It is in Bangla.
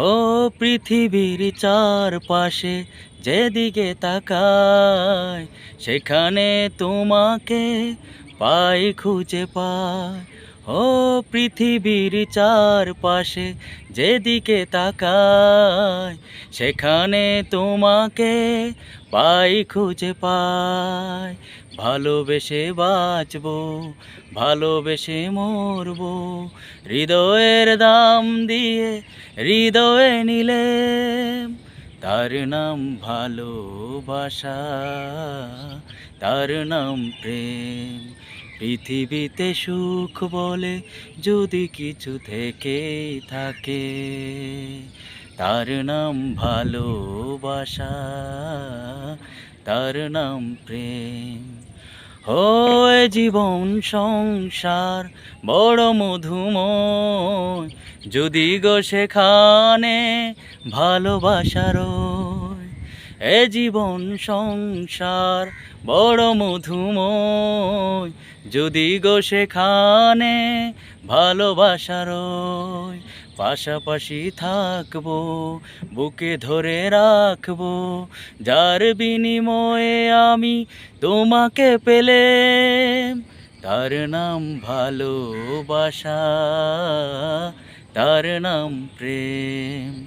ও পৃথিবীর চারপাশে যেদিকে তাকায় সেখানে তোমাকে পাই খুঁজে পায় ও পৃথিবীর চারপাশে যেদিকে তাকায় সেখানে তোমাকে পাই খুঁজে পায় ভালোবেসে বাঁচবো, ভালোবেসে মরবো, হৃদয়ের দাম দিয়ে হৃদয়ে নিলে তার নাম ভালোবাসা, তার নাম প্রেম। পৃথিবীতে সুখ বলে যদি কিছু থেকে থাকে, তার নাম ভালোবাসা, তার নাম প্রেম। হয় জীবন সংসার বড় মধুময়, যদি গো সেখানে ভালোবাসার এ জীবন সংসার বড় মধুময়, যদি গো সেখানে ভালোবাসার পাশাপাশি থাকব, বুকে ধরে রাখব, যার বিনিময়ে আমি তোমাকে পেলে তার নাম ভালোবাসা, তার নাম প্রেম।